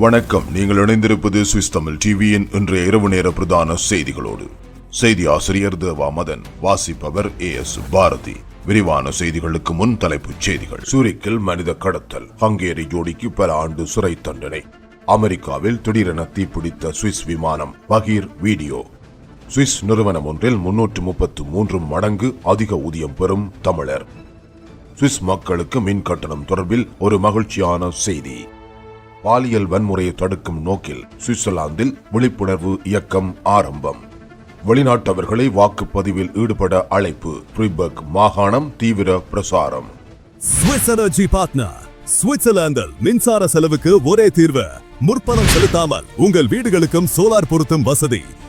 வணக்கம். நீங்கள் இணைந்திருப்பது சுவிஸ் தமிழ் டிவியின் இன்றைய இரவு நேர பிரதான செய்திகளோடு. செய்தி ஆசிரியர் தேவா மதன் வாசிப்பவர் ஏ எஸ் பாரதி. விரிவான செய்திகளுக்கு முன் தலைப்புச் செய்திகள். சூரிக்கில் மனித கடத்தல் ஹங்கேரி ஜோடிக்கு பல ஆண்டு சிறை தண்டனை. அமெரிக்காவில் திடீரென தீப்பிடித்த சுவிஸ் விமானம் பகீர் வீடியோ. சுவிஸ் நிறுவனம் ஒன்றில் முன்னூற்று முப்பத்து மூன்று மடங்கு அதிக ஊதியம் பெறும் தமிழர். சுவிஸ் மக்களுக்கு மின் கட்டணம் தொடர்பில் ஒரு மகிழ்ச்சியான செய்தி. பாலியல் வன்முறையை தடுக்கும் நோக்கில் சுவிட்சர்லாந்தில் விழிப்புணர்வு இயக்கம் ஆரம்பம். வெளிநாட்டவர்களை வாக்குப்பதிவில் ஈடுபட அழைப்பு ஃப்ரீபர்க் மாகாணம் தீவிர பிரசாரம். எனர்ஜி பார்ட்னர் சுவிட்சர்லாந்தில் மின்சார செலவுக்கு ஒரே தீர்வு முற்பணம் செலுத்தாமல் உங்கள் வீடுகளுக்கும் சோலார் பொருத்தும் வசதி.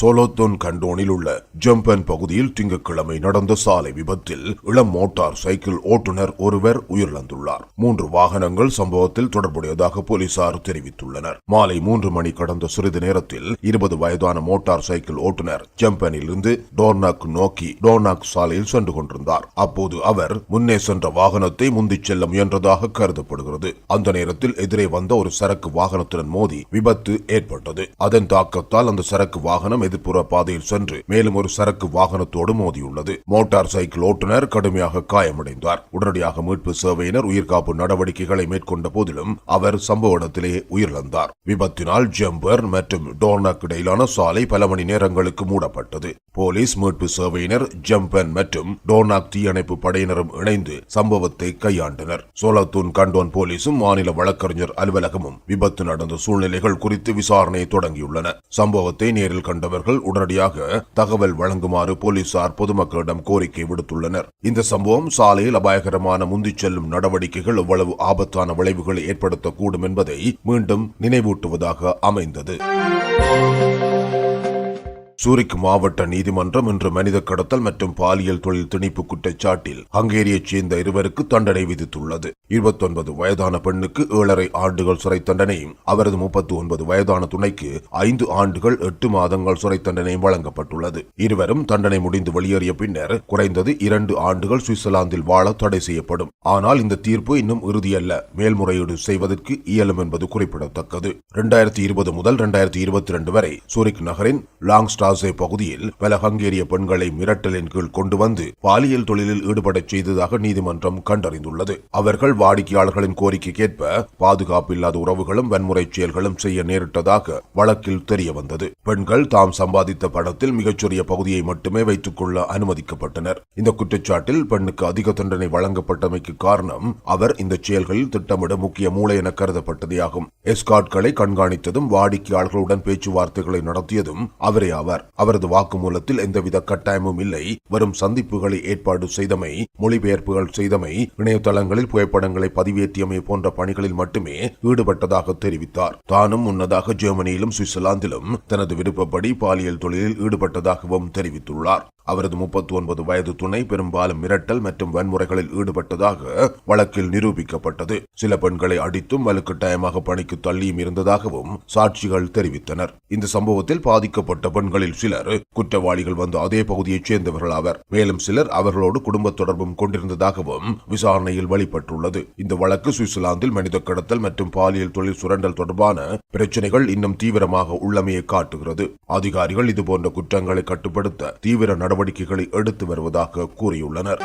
சோலோத்தோன் கண்டோனில் உள்ள ஜம்பன் பகுதியில் திங்கட்கிழமை நடந்த சாலை விபத்தில் இளம் மோட்டார் சைக்கிள் ஓட்டுநர் ஒருவர் உயிரிழந்துள்ளார். மூன்று வாகனங்கள் சம்பவத்தில் தொடர்புடையதாக போலீசார் தெரிவித்துள்ளனர். மாலை மூன்று மணி கடந்த சிறிது நேரத்தில் இருபது வயதான மோட்டார் சைக்கிள் ஓட்டுநர் ஜம்பனில் இருந்து டோர்னாக் நோக்கி டோர்னாக் சாலையில் சென்று கொண்டிருந்தார். அப்போது அவர் முன்னே சென்ற வாகனத்தை முந்திச் செல்ல முயன்றதாக கருதப்படுகிறது. அந்த நேரத்தில் எதிரே வந்த ஒரு சரக்கு வாகனத்துடன் மோதி விபத்து ஏற்பட்டது. அதன் தாக்கத்தால் அந்த சரக்கு வாகனம் எதிர்ப்புற பாதையில் சென்று மேலும் ஒரு சரக்கு வாகனத்தோடு மோதியுள்ளது. மோட்டார் சைக்கிள் ஓட்டுநர் கடுமையாக காயமடைந்தார். உடனடியாக மீட்பு சேவையினர் உயிர்காப்பு நடவடிக்கைகளை மேற்கொண்ட போதிலும் அவர் சம்பவ இடத்திலேயே உயிரிழந்தார். விபத்தினால் ஜம்பர் மற்றும் டோர்னக் இடையிலான சாலை பல மணி நேரங்களுக்கு மூடப்பட்டது. போலீஸ் மீட்பு சேவையினர் ஜம்பன் மற்றும் டோர்னாக் தீயணைப்பு படையினரும் இணைந்து சம்பவத்தை கையாண்டனர். சோலத்தூன் கண்டோன் போலீசும் மாநில வழக்கறிஞர் அலுவலகமும் விபத்து நடந்த சூழ்நிலைகள் குறித்து விசாரணையை தொடங்கியுள்ளன. சம்பவத்தை நேரில் கண்டவர் அவர்கள் உடனடியாக தகவல் வழங்குமாறு போலீசார் பொதுமக்களிடம் கோரிக்கை விடுத்துள்ளனர். இந்த சம்பவம் சாலையில் அபாயகரமான முந்திச் செல்லும் நடவடிக்கைகள் எவ்வளவு ஆபத்தான விளைவுகளை ஏற்படுத்தக்கூடும் என்பதை மீண்டும் நினைவூட்டுவதாக அமைந்தது. சூரிக் மாவட்ட நீதிமன்றம் இன்று மனித கடத்தல் மற்றும் பாலியல் தொழில் திணிப்பு குற்றச்சாட்டில் ஹங்கேரியைச் சேர்ந்த இருவருக்கு தண்டனை விதித்துள்ளது. இருபத்தொன்பது வயதான பெண்ணுக்கு ஏழரை ஆண்டுகள் சிறை தண்டனையும் அவரது முப்பத்தி ஒன்பது வயதான துணைக்கு ஐந்து ஆண்டுகள் எட்டு மாதங்கள் சிறை தண்டனையும் வழங்கப்பட்டுள்ளது. இருவரும் தண்டனை முடிந்து வெளியேறிய பின்னர் குறைந்தது இரண்டு ஆண்டுகள் சுவிட்சர்லாந்தில் வாழ தடை செய்யப்படும். ஆனால் இந்த தீர்ப்பு இன்னும் இறுதியல்ல. மேல்முறையீடு செய்வதற்கு இயலும் என்பது குறிப்பிடத்தக்கது. இரண்டாயிரத்தி இருபது முதல் இரண்டாயிரத்தி இருபத்தி இரண்டு வரை சூரிக் நகரின் லாங்ஸ்டாசே பகுதியில் பல ஹங்கேரிய பெண்களை மிரட்டலின் கீழ் கொண்டு வந்து பாலியல் தொழிலில் ஈடுபடச் செய்ததாக நீதிமன்றம் கண்டறிந்துள்ளது. அவர்கள் வாடிக்கையாளர்களின் கோரிக்கைக்கேற்ப பாதுகாப்பு இல்லாத உறவுகளும் வன்முறை செயல்களும் செய்ய நேரிட்டதாக வழக்கில் தெரிய வந்தது பெண்கள் தாம் சம்பாதித்த பணத்தில் மிகச்சிறிய பகுதியை மட்டுமே வைத்துக் கொள்ள அனுமதிக்கப்பட்டனர். இந்த குற்றச்சாட்டில் பெண்ணுக்கு அதிக தண்டனை வழங்கப்பட்டமைக்கு காரணம் அவர் இந்த செயல்களில் திட்டமிட முக்கிய மூளை என கருதப்பட்டதேயாகும். எஸ்காட்களை கண்காணித்ததும் வாடிக்கையாளர்களுடன் பேச்சுவார்த்தைகளை நடத்தியதும் அவரே ஆவார். அவரது வாக்குமூலத்தில் எந்தவித கட்டாயமும் இல்லை. வரும் சந்திப்புகளை ஏற்பாடு செய்தமை மொழிபெயர்ப்புகள் செய்தமை இணையதளங்களில் புகைப்படங்களை பதிவேற்றியமை போன்ற பணிகளில் மட்டுமே ஈடுபட்டதாக தெரிவித்தார். தானும் முன்னதாக ஜெர்மனியிலும் சுவிட்சர்லாந்திலும் தனது விருப்பப்படி பாலியல் தொழிலில் ஈடுபட்டதாகவும் தெரிவித்துள்ளார். அவரது முப்பத்தி ஒன்பது வயது துணை பெரும்பாலும் மிரட்டல் மற்றும் வன்முறைகளில் ஈடுபட்டதாக வழக்கில் நிரூபிக்கப்பட்டது. சில பெண்களை அடித்தும் வலுக்கட்டாயமாக பணிக்கு தள்ளியும் இருந்ததாகவும் சாட்சிகள் தெரிவித்தனர். இந்த சம்பவத்தில் பாதிக்கப்பட்ட பெண்களில் சிலர் குற்றவாளிகள் வந்த அதே பகுதியைச் சேர்ந்தவர்கள் ஆவர். மேலும் சிலர் அவர்களோடு குடும்ப தொடர்பும் கொண்டிருந்ததாகவும் விசாரணையில் வெளிப்பட்டுள்ளது. இந்த வழக்கு சுவிட்சர்லாந்தில் மனித கடத்தல் மற்றும் பாலியல் தொழில் சுரண்டல் தொடர்பான பிரச்சனைகள் இன்னும் தீவிரமாக உள்ளமையை காட்டுகிறது. அதிகாரிகள் இதுபோன்ற குற்றங்களை கட்டுப்படுத்த தீவிர நடவடிக்கைகளை எடுத்து வருவதாக கூறியுள்ளனர்.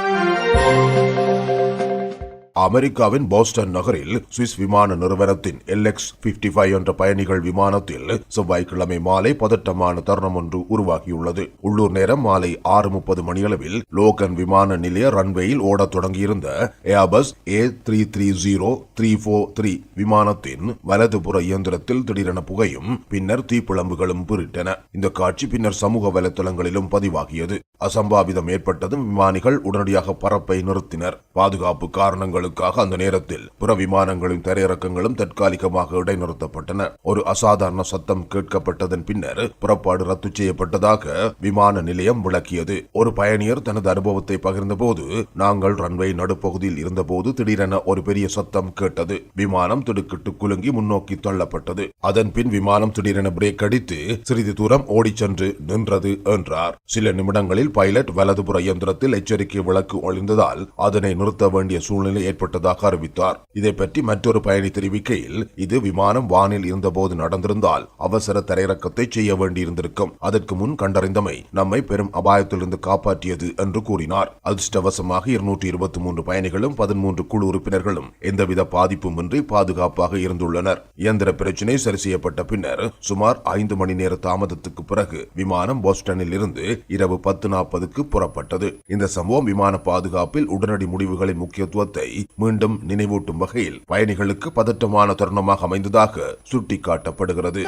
அமெரிக்காவின் போஸ்டன் நகரில் சுவிஸ் விமான நிறுவனத்தின் எல்எக்ஸ் பிப்டி ஃபைவ் என்ற பயணிகள் விமானத்தில் செவ்வாய்க்கிழமை மாலை பதட்டமான தருணம் ஒன்று உருவாகியுள்ளது. உள்ளூர் நேரம் மாலை ஆறு முப்பது மணியளவில் லோகன் விமான நிலைய ரன்வேயில் ஓடத் தொடங்கியிருந்த Airbus A three three zero three four three விமானத்தின் வலதுபுற இயந்திரத்தில் திடீரென புகையும் பின்னர் தீப்பிழம்புகளும் பிரிட்டன. இந்த காட்சி பின்னர் சமூக வலைத்தளங்களிலும் பதிவாகியது. அசம்பாவிதம் ஏற்பட்டதும் விமானிகள் உடனடியாக பரப்பை நிறுத்தினர். பாதுகாப்பு காரணங்கள் காரணங்களுக்காக அந்த நேரத்தில் புற விமானங்களின் தரையிறக்கங்களும் தற்காலிகமாக இடைநிறுத்தப்பட்டன. ஒரு அசாதாரண சத்தம் கேட்கப்பட்டதன் பின்னர் புறப்பாடு ரத்து செய்யப்பட்டதாக விமான நிலையம் விளக்கியது. ஒரு பயணியர் தனது அனுபவத்தை பகிர்ந்தபோது நாங்கள் ரன்வே நடுப்பகுதியில் இருந்தபோது திடீரென ஒரு பெரிய சத்தம் கேட்டது. விமானம் திடுக்கிட்டு குலுங்கி முன்னோக்கி தள்ளப்பட்டது. அதன் பின் விமானம் திடீரென பிரேக் அடித்து சிறிது தூரம் ஓடிச் சென்று நின்றது என்றார். சில நிமிடங்களில் பைலட் வலதுபுற இயந்திரத்தில் எச்சரிக்கை விளக்கு ஒளிந்ததால் அதனை நிறுத்த வேண்டிய சூழ்நிலை ஏற்பட்டதாக அறிவித்தார். இதை பற்றி மற்றொரு பயணி தெரிவிக்கையில் இது விமானம் வானில் இருந்தபோது நடந்திருந்தால் அவசர தரையிறக்கத்தை செய்ய வேண்டியிருந்திருக்கும். அதற்கு முன் கண்டறிந்தமை நம்மை பெரும் அபாயத்திலிருந்து காப்பாற்றியது என்று கூறினார். அதிர்ஷ்டவசமாக இருநூற்றி இருபத்தி மூன்று பயணிகளும் பதிமூன்று குழு உறுப்பினர்களும் எந்தவித பாதிப்புமின்றி பாதுகாப்பாக இருந்துள்ளனர். இயந்திர பிரச்சினை சரி செய்யப்பட்ட பின்னர் சுமார் ஐந்து மணி நேர தாமதத்துக்கு பிறகு விமானம் போஸ்டனில் இருந்து இரவு பத்து நாற்பதுக்கு புறப்பட்டது. இந்த சம்பவம் விமான பாதுகாப்பில் உடனடி முடிவுகளின் முக்கியத்துவத்தை மீண்டும் நினைவூட்டும் வகையில் பயணிகளுக்கு பதட்டமான தருணமாக அமைந்ததாக சுட்டிக்காட்டப்படுகிறது.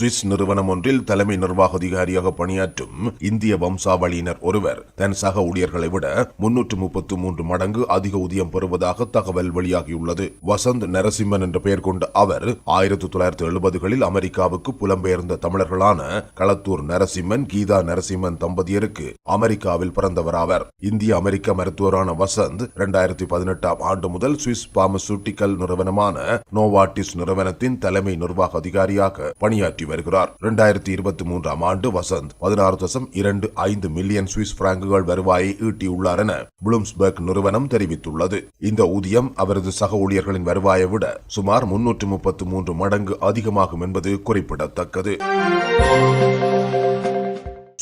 சுவிஸ் நிறுவனம் ஒன்றில் தலைமை நிர்வாக அதிகாரியாக பணியாற்றும் இந்திய வம்சாவளியினர் ஒருவர். தன் சக ஊழியர்களை விட முன்னூற்று முப்பத்து மூன்று மடங்கு அதிக ஊதியம் பெறுவதாக தகவல் வெளியாகியுள்ளது. வசந்த் நரசிம்மன் என்ற பெயர் கொண்ட அவர் ஆயிரத்தி தொள்ளாயிரத்தி எழுபதுகளில் அமெரிக்காவுக்கு புலம்பெயர்ந்த தமிழர்களான களத்தூர் நரசிம்மன் கீதா நரசிம்மன் தம்பதியருக்கு அமெரிக்காவில் பிறந்தவராவர். இந்திய அமெரிக்க மருத்துவரான வசந்த் இரண்டாயிரத்தி பதினெட்டாம் ஆண்டு முதல் சுவிஸ் பார்மசூட்டிக்கல் நிறுவனமான நோவாட்டிஸ் நிறுவனத்தின் தலைமை நிர்வாக அதிகாரியாக பணியாற்றி வருகிறார். இரண்டாயிரத்தி இருபத்தி மூன்றாம் ஆண்டு வசந்த் பதினாறு தசம் இரண்டு ஐந்து மில்லியன் சுவிஸ் பிராங்குகள் வருவாயை ஈட்டியுள்ளார் என புளும்ஸ்பர்க் நிறுவனம் தெரிவித்துள்ளது. இந்த ஊதியம் அவரது சக ஊழியர்களின் வருவாயை விட சுமார் முன்னூற்று முப்பத்து மூன்று மடங்கு அதிகமாகும் என்பது குறிப்பிடத்தக்கது.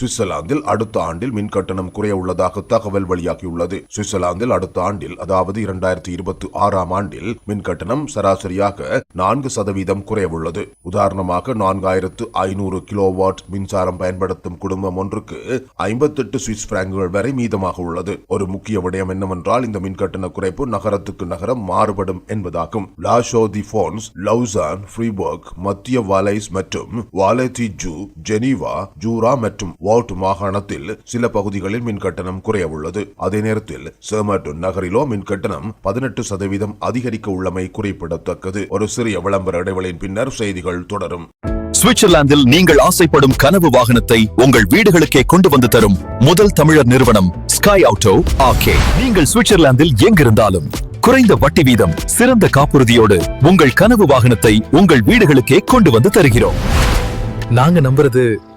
சுவிட்சர்லாந்தில் அடுத்த ஆண்டில் மின் கட்டணம் குறைய உள்ளதாக தகவல் வெளியாகியுள்ளது. சுவிட்சர்லாந்தில் அடுத்த ஆண்டில் அதாவது இரண்டாயிரத்தி இருபத்தி ஆறாம் ஆண்டில் மின் கட்டணம் சராசரியாக நான்கு சதவீதம் குறையவுள்ளது. உதாரணமாக நான்காயிரத்து ஐநூறு கிலோவாட் மின்சாரம் பயன்படுத்தும் குடும்பம் ஒன்றுக்கு ஐம்பத்தெட்டு சுவிஸ் பிராங்குகள் வரை மீதமாக உள்ளது. ஒரு முக்கிய விடயம் என்னவென்றால் இந்த மின் கட்டண குறைப்பு நகரத்துக்கு நகரம் மாறுபடும் என்பதாகும். லாஷோ தி போன்ஸ் லவுசான் ஃப்ரீபர்க் மத்திய வாலைஸ் மற்றும் வாலேதி ஜூ ஜெனீவா ஜூரா மற்றும் வால்ட் மாகாணத்தில் சில பகுதிகளில் மின் கட்டணம் குறைய உள்ளது அதே நேரத்தில் சேமர்டன் நகரிலோ மின் கட்டணம் பதினெட்டு சதவீதம் அதிகரிக்க உள்ளமை குறிப்பிடத்தக்கது. ஒரு சிறிய விளம்பர இடைவெளியின் பின்னர் செய்திகள் தொடரும். சுவிட்சர்லாந்தில் நீங்கள் ஆசைப்படும் கனவு வாகனத்தை உங்கள் வீடுகளுக்கே கொண்டு வந்து தரும் முதல் தமிழர் நிறுவனம் ஸ்கை ஆட்டோ ஆகே நீங்கள் சுவிட்சர்லாந்தில் எங்கிருந்தாலும் குறைந்த வட்டி வீதம் சிறந்த காப்புறுதியோடு உங்கள் கனவு வாகனத்தை உங்கள் வீடுகளுக்கே கொண்டு வந்து தருகிறோம். நாங்க நம்புறது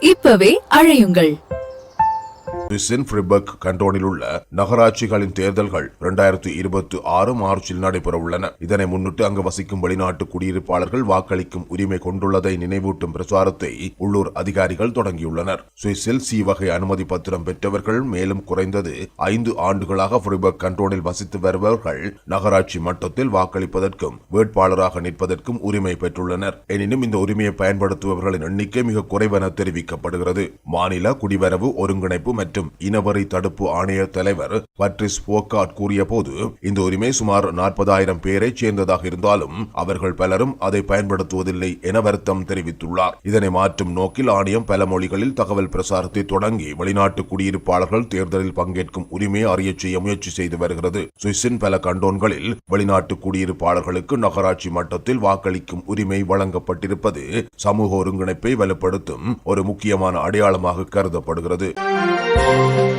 இப்பவே அழையுங்கள். சுவிஸின் ஃப்ரிபர்க் கண்டோனில் உள்ள நகராட்சிகளின் தேர்தல்கள் இரண்டாயிரத்தி இருபத்தி ஆறு மார்ச்சில் நடைபெற உள்ளன இதனை முன்னிட்டு அங்கு வசிக்கும் வெளிநாட்டு குடியிருப்பாளர்கள் வாக்களிக்கும் உரிமை கொண்டுள்ளதை நினைவூட்டும் பிரச்சாரத்தை உள்ளூர் அதிகாரிகள் தொடங்கியுள்ளனர். சுவிஸில் சி வகை அனுமதி பத்திரம் பெற்றவர்கள் மேலும் குறைந்தது ஐந்து ஆண்டுகளாக ஃப்ரிபர்க் கண்டோனில் வசித்து வருபவர்கள் நகராட்சி மட்டத்தில் வாக்களிப்பதற்கும் வேட்பாளராக நிற்பதற்கும் உரிமை பெற்றுள்ளனர். எனினும் இந்த உரிமையை பயன்படுத்துபவர்களின் எண்ணிக்கை மிக குறைவென தெரிவிக்கப்படுகிறது. மாநில குடிவரவு ஒருங்கிணைப்பு மற்றும் இனவரி தடுப்பு ஆணைய தலைவர் பட்ரிஸ் போக்காட் கூறிய போது இந்த உரிமை சுமார் நாற்பதாயிரம் பேரை சேர்ந்ததாக இருந்தாலும் அவர்கள் பலரும் அதை பயன்படுத்துவதில்லை என வருத்தம் தெரிவித்துள்ளார். இதனை மாற்றும் நோக்கில் ஆணையம் பல மொழிகளில் தகவல் பிரசாரத்தை தொடங்கி வெளிநாட்டு குடியிருப்பாளர்கள் தேர்தலில் பங்கேற்கும் உரிமையை அறிய செய்ய முயற்சி செய்து வருகிறது. சுவிஸின் பல கண்டோன்களில் வெளிநாட்டு குடியிருப்பாளர்களுக்கு நகராட்சி மட்டத்தில் வாக்களிக்கும் உரிமை வழங்கப்பட்டிருப்பது சமூக ஒருங்கிணைப்பை வலுப்படுத்தும் ஒரு முக்கியமான அடையாளமாக கருதப்படுகிறது. thank you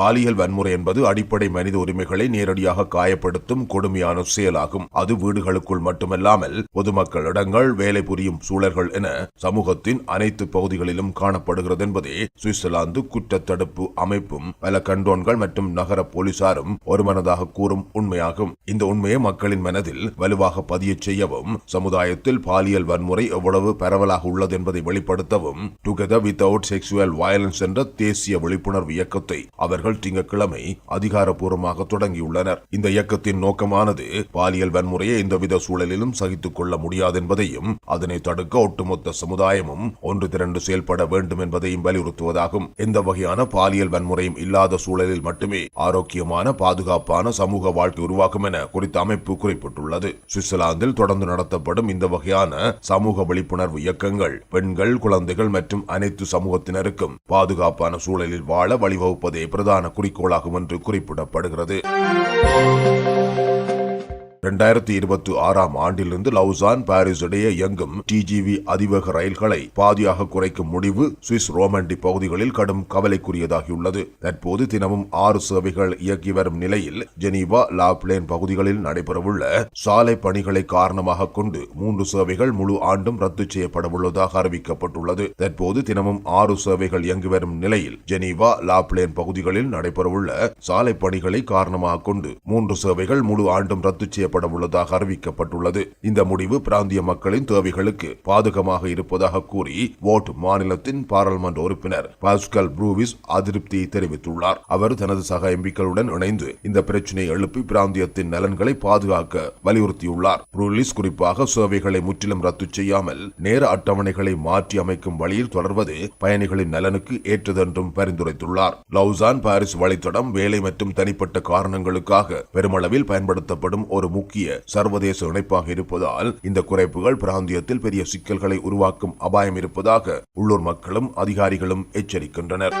பாலியல் வன்முறை என்பது அடிப்படை மனித உரிமைகளை நேரடியாக காயப்படுத்தும் கொடுமையான செயலாகும். அது வீடுகளுக்குள் மட்டுமல்லாமல் பொதுமக்கள் இடங்கள் வேலை புரியும் சூழல்கள் என சமூகத்தின் அனைத்து பகுதிகளிலும் காணப்படுகிறது என்பதே சுவிட்சர்லாந்து குற்றத்தடுப்பு அமைப்பும் பல கண்டோன்கள் மற்றும் நகர போலீசாரும் ஒருமனதாக கூறும் உண்மையாகும். இந்த உண்மையை மக்களின் மனதில் வலுவாக பதியச் செய்யவும் சமுதாயத்தில் பாலியல் வன்முறை எவ்வளவு பரவலாக உள்ளது என்பதை வெளிப்படுத்தவும் டுகெதர் வித்வுட் செக்ஸுவல் வயலன்ஸ் என்ற தேசிய விழிப்புணர்வு இயக்கத்தை அவர்கள் திங்கட்கிழமை அதிகாரப்பூர்வமாக தொடங்கியுள்ளனர். இந்த இயக்கத்தின் நோக்கமானது பாலியல் வன்முறையை எந்தவித சூழலிலும் சகித்துக் கொள்ள முடியாது என்பதையும் அதனை தடுக்க ஒட்டுமொத்த சமுதாயமும் ஒன்று திரண்டு செயல்பட வேண்டும் என்பதையும் வலியுறுத்துவதாகும். எந்த வகையான பாலியல் வன்முறையும் இல்லாத சூழலில் மட்டுமே ஆரோக்கியமான பாதுகாப்பான சமூக வாழ்க்கை உருவாக்கும் என குறித்த அமைப்பு குறிப்பிட்டுள்ளது. சுவிட்சர்லாந்தில் தொடர்ந்து நடத்தப்படும் இந்த வகையான சமூக விழிப்புணர்வு இயக்கங்கள் பெண்கள் குழந்தைகள் மற்றும் அனைத்து சமூகத்தினருக்கும் பாதுகாப்பான சூழலில் வாழ வழிவகுப்பதே பிரதான குறிக்கோளாகும் என்று குறிப்பிடப்படுகிறது. இரண்டாயிரத்தி இருபத்தி ஆறாம் ஆண்டிலிருந்து லவுசான் பாரிஸ் இடையே இயங்கும் டிஜிவி அதிவேக ரயில்களை பாதியாக குறைக்கும் முடிவு சுவிஸ் ரோமண்டி பகுதிகளில் கடும் கவலைக்குரியதாகியுள்ளது. தற்போது தினமும் ஆறு சேவைகள் இயக்கி வரும் நிலையில் ஜெனீவா லாப்லேன் பகுதிகளில் நடைபெறவுள்ள சாலை பணிகளை காரணமாக கொண்டு மூன்று சேவைகள் முழு ஆண்டும் ரத்து செய்யப்படவுள்ளதாக அறிவிக்கப்பட்டுள்ளது. தற்போது தினமும் ஆறு சேவைகள் இயங்கி வரும் நிலையில் ஜெனீவா லாப்லேன் பகுதிகளில் நடைபெறவுள்ள சாலை பணிகளை காரணமாக கொண்டு மூன்று சேவைகள் முழு ஆண்டும் ரத்து செய்யப்பட உள்ளதாக அறிவிக்கப்பட்டுள்ளது. இந்த முடிவு பிராந்திய மக்களின் தேவைகளுக்கு பாதகமாக இருப்பதாக கூறி வோட் மாநிலத்தின் பாராளுமன்ற உறுப்பினர் பாஸ்கல் ப்ரூவிஸ் அதிருப்தியை தெரிவித்துள்ளார். அவர் தனது சக எம்பிக்களுடன் இணைந்து இந்த பிரச்சினையை எழுப்பி பிராந்தியத்தின் நலன்களை பாதுகாக்க வலியுறுத்தியுள்ளார். ப்ரூலிஸ் குறிப்பாக சேவைகளை முற்றிலும் ரத்து செய்யாமல் நேர அட்டவணைகளை மாற்றி அமைக்கும் வழியில் தொடர்வது பயணிகளின் நலனுக்கு ஏற்றதென்றும் பரிந்துரைத்துள்ளார். லவுசான் பாரிஸ் வழித்தடம் வேலை மற்றும் தனிப்பட்ட காரணங்களுக்காக பெருமளவில் பயன்படுத்தப்படும் ஒரு முக்கிய சர்வதேச இணைப்பாக இருப்பதால் இந்த குறைப்புகள் பிராந்தியத்தில் பெரிய சிக்கல்களை உருவாக்கும் அபாயம் இருப்பதாக உள்ளூர் மக்களும் அதிகாரிகளும் எச்சரிக்கின்றனர்.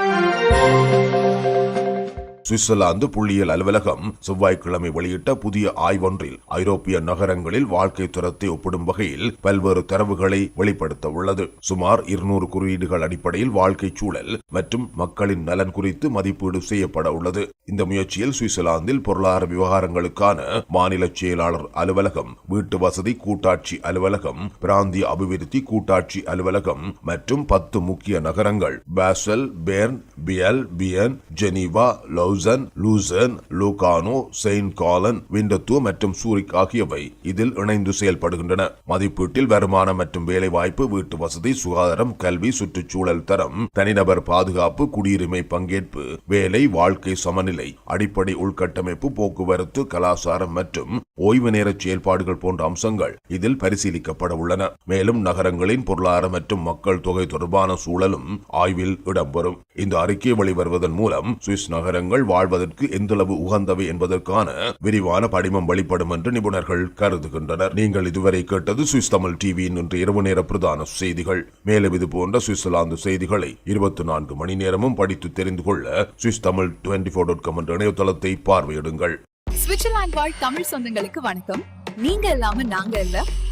சுவிட்சர்லாந்து புள்ளியியல் அலுவலகம் செவ்வாய்க்கிழமை வெளியிட்ட புதிய ஆய்வொன்றில் ஐரோப்பிய நகரங்களில் வாழ்க்கை தரத்தை ஒப்பிடும் வகையில் பல்வேறு தரவுகளை வெளிப்படுத்த உள்ளது. சுமார் இருநூறு குறியீடுகள் அடிப்படையில் வாழ்க்கை சூழல் மற்றும் மக்களின் நலன் குறித்து மதிப்பீடு செய்யப்பட உள்ளது. இந்த முயற்சியில் சுவிட்சர்லாந்தில் பொருளாதார விவகாரங்களுக்கான மாநில செயலாளர் அலுவலகம் வீட்டு வசதி கூட்டாட்சி அலுவலகம் பிராந்திய அபிவிருத்தி கூட்டாட்சி அலுவலகம் மற்றும் பத்து முக்கிய நகரங்கள் Basel Bern Biel Bienne Geneva love Lausanne Lugano Saint Gallen விண்டத்து மற்றும் சூரிக் ஆகியவை இதில் இணைந்து செயல்படுகின்றன. மதிப்பீட்டில் வருமானம் மற்றும் வேலை வாய்ப்பு வீட்டு வசதி சுகாதாரம் கல்வி சுற்றுச்சூழல் தரம் தனிநபர் பாதுகாப்பு குடியுரிமை பங்கேற்பு வேலை வாழ்க்கை சமநிலை அடிப்படை உள்கட்டமைப்பு போக்குவரத்து கலாச்சாரம் மற்றும் ஓய்வு நேர செயல்பாடுகள் போன்ற அம்சங்கள் இதில் பரிசீலிக்கப்பட உள்ளன. மேலும் நகரங்களின் பொருளாதார மற்றும் மக்கள் தொகை தொடர்பான சூழலும் ஆய்வில் இடம்பெறும். இந்த அறிக்கை வெளிவருவதன் மூலம் சுவிஸ் நகரங்கள் வாழ்வதற்கு எந்தளவு உகந்தவை என்பதற்கான விரிவான படிமம் வெளிப்படும் என்று நிபுணர்கள் கருதுகின்றனர். நீங்கள் இதுவரை கேட்டது சுவிஸ் தமிழ் டிவியின் இன்று இரவு நேர பிரதான செய்திகள். மேலும் இது போன்ற சுவிட்சர்லாந்து செய்திகளை இருபத்தி நான்கு மணி நேரமும் படித்து தெரிந்து கொள்ள Swiss Tamil twenty four dot com என்ற இணையதளத்தை பார்வையிடுங்கள். சுவிட்சர்லாந்து வாழ் தமிழ் சொந்தங்களுக்கு வணக்கம். நீங்க இல்லாம நாங்க இல்ல.